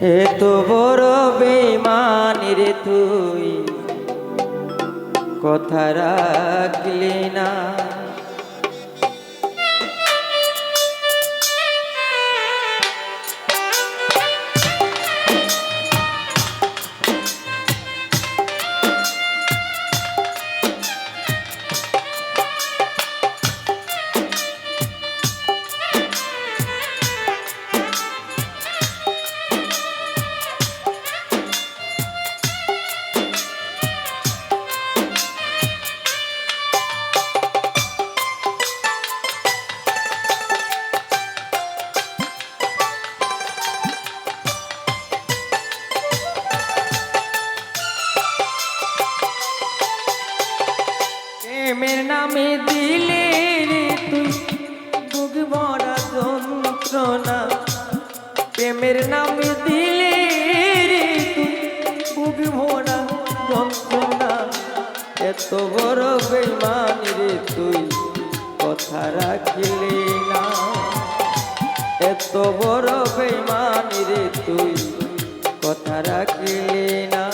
এত বড় বেমানি রে তুই। কথা রাখলি না। রাখলি না এত বড় বেমানি রে তুই কথা রাখলি না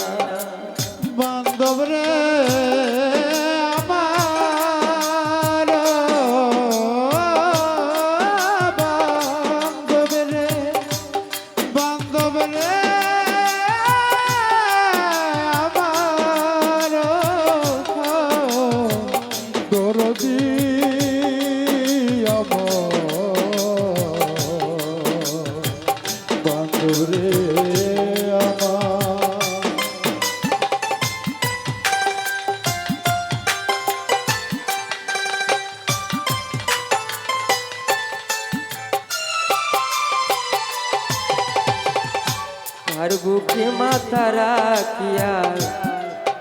কার বুকে মাথা রাখিয়া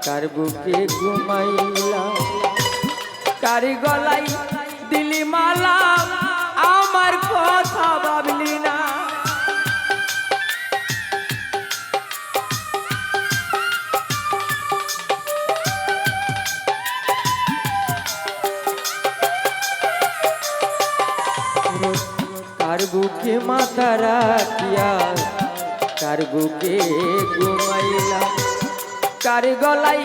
কার বুকে ঘুমাইলা কার গলাই দিলি মালা, আমার কথা ভাবলি না। কার বুকে মাথা বুকে ঘুমাইলা। কার গলাই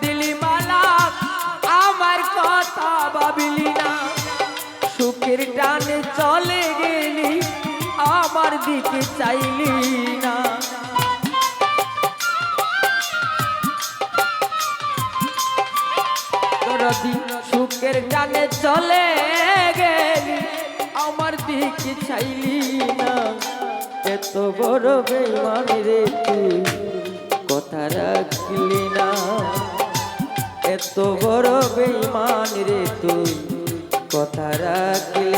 দিলি মালা, আমার কথা ভাবলি না। সুখের টানে চলে গেলি, আমার দিকে চাইলি না। দরদি, সুখের টানে চলে গেলি, আমার দিকে চাইলি না। এত বড় বেমানি রে তুই। কথা রাখলি না। এত বড় বেমানি রে তুই। কথা রাখলি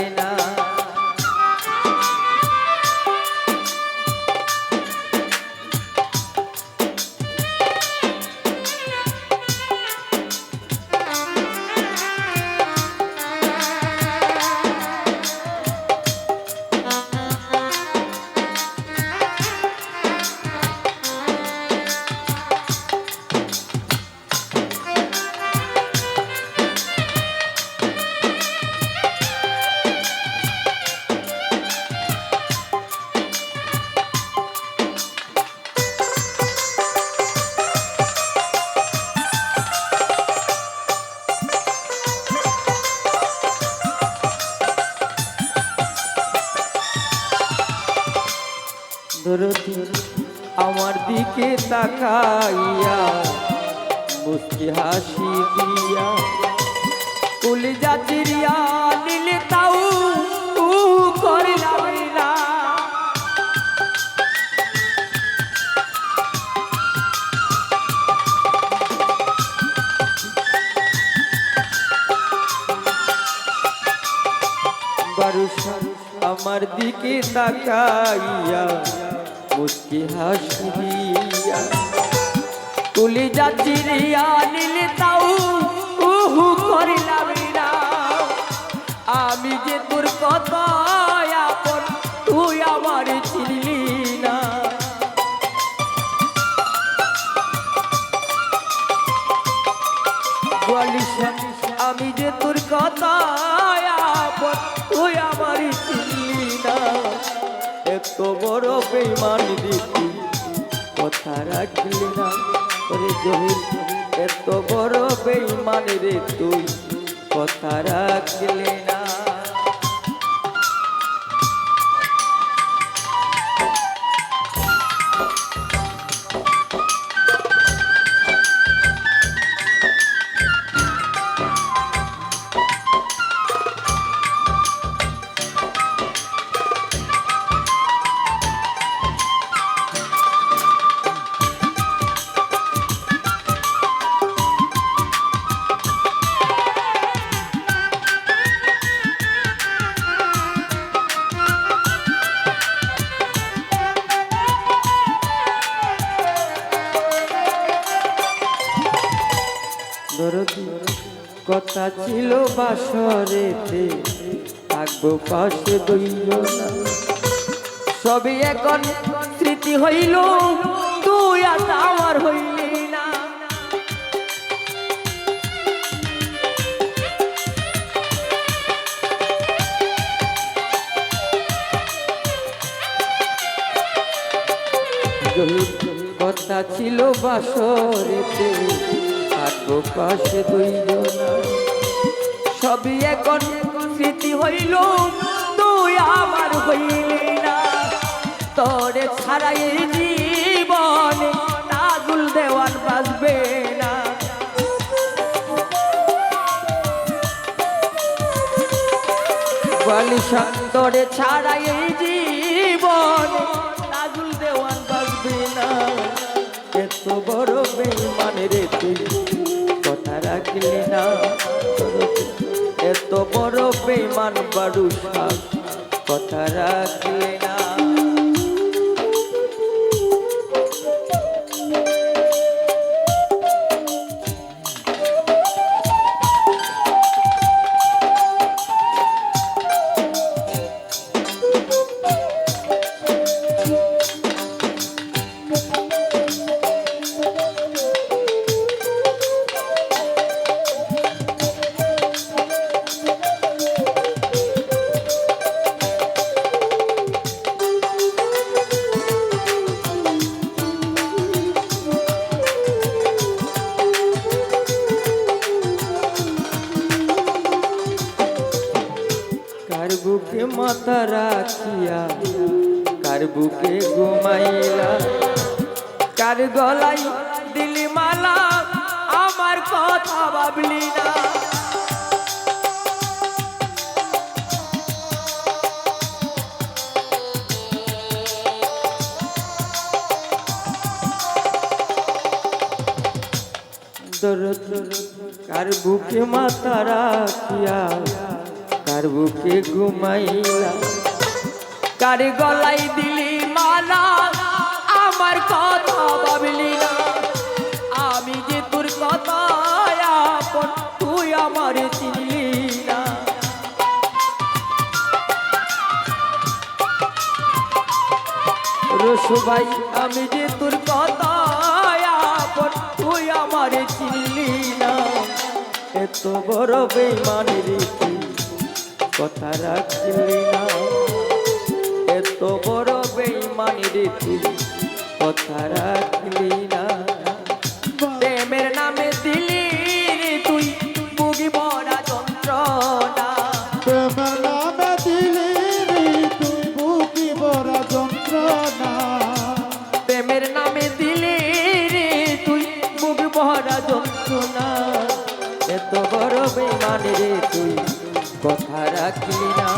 দরদি আমার দিকে তাকাইয়া মুস্কি হাসি দিয়া কুলি জাতিরিয়া নীলে তাও করলাম না। আমার দিকে তাকাইয়া মুস্কি হাসি তুলি যাচ্ছি রিয়া নীলে তাও উহু করিলাম আমি যে তোর কথা তুই আমার চিনলি না। আমি যে তোর কথা তুই আমারই চিনলি তো বড় বেইমান দিদি কথা রাখলি না করে জহির, এত বড় বেইমান রে তুই। কথা রাখলি না দরদি। কথা ছিল বাসরেতে, থাকব পাশে দুইজনা সবই এখন স্মৃতি হইল, তুই আর আমার হইলি না। কথা ছিল বাসরেতে থাকব পাশে দুইজনা সবই এখন স্মৃতি হইল, তুই আমার হইলি না। তোরে ছাড়াই জীবন নাজুল দেওয়ান বাজবে না। বালিশান তোরে ছাড়াই জীবন নাজুল দেওয়ান বাজবে না। এত বড় বেইমান রে তুই রাখলি না। এত বড় বেমান বাড়ুষা কথা রাখলি না। কার বুকে ঘুমাইলা? কার গলাই দিলি মালা আমার কথা ভাবলি না। দরদ, কার বুকে মাথা রাখিয়া? কার বুকে ঘুমাইলা? কার গলাই দিলি মালা আমার কথা ভাবলি না। আমি যে তোর কথা তুই আমার চিনলি না। রসু ভাই, আমি যে তোর কথা তুই আমার চিনলি না। এত বড় বেইমানি রে তুই কথা রাখলি না? রে তুই কথা রাখলি না প্রেমের নামে দিলি তুই বুগি বড়া যন্ত্রণা। প্রেমের নামে দিলি তুই বুকি বড় যন্ত্রণা। প্রেমের নামে দিলি তুই বুক ভরা যন্ত্রণা। এত বড় বেমানে তুই কথা রাখলি না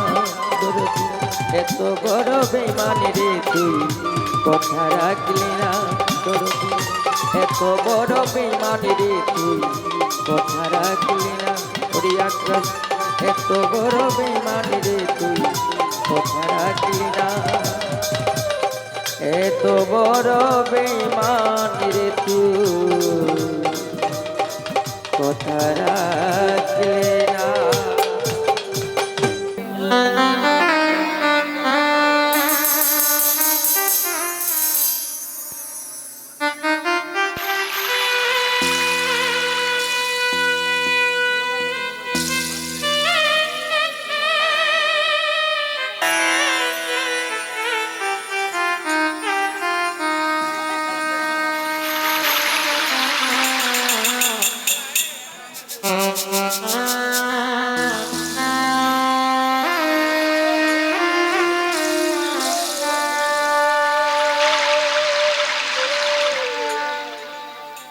এত বড় বেমানে রে তুই। কথা রাখলি না এত বড় বেমানে রে তুই। কথা রাখলি না আকাশ এত বড় বেমানে রে তুই। কথা রাখলি না। এত বড় বেমান রে তুই। কথা রাখলে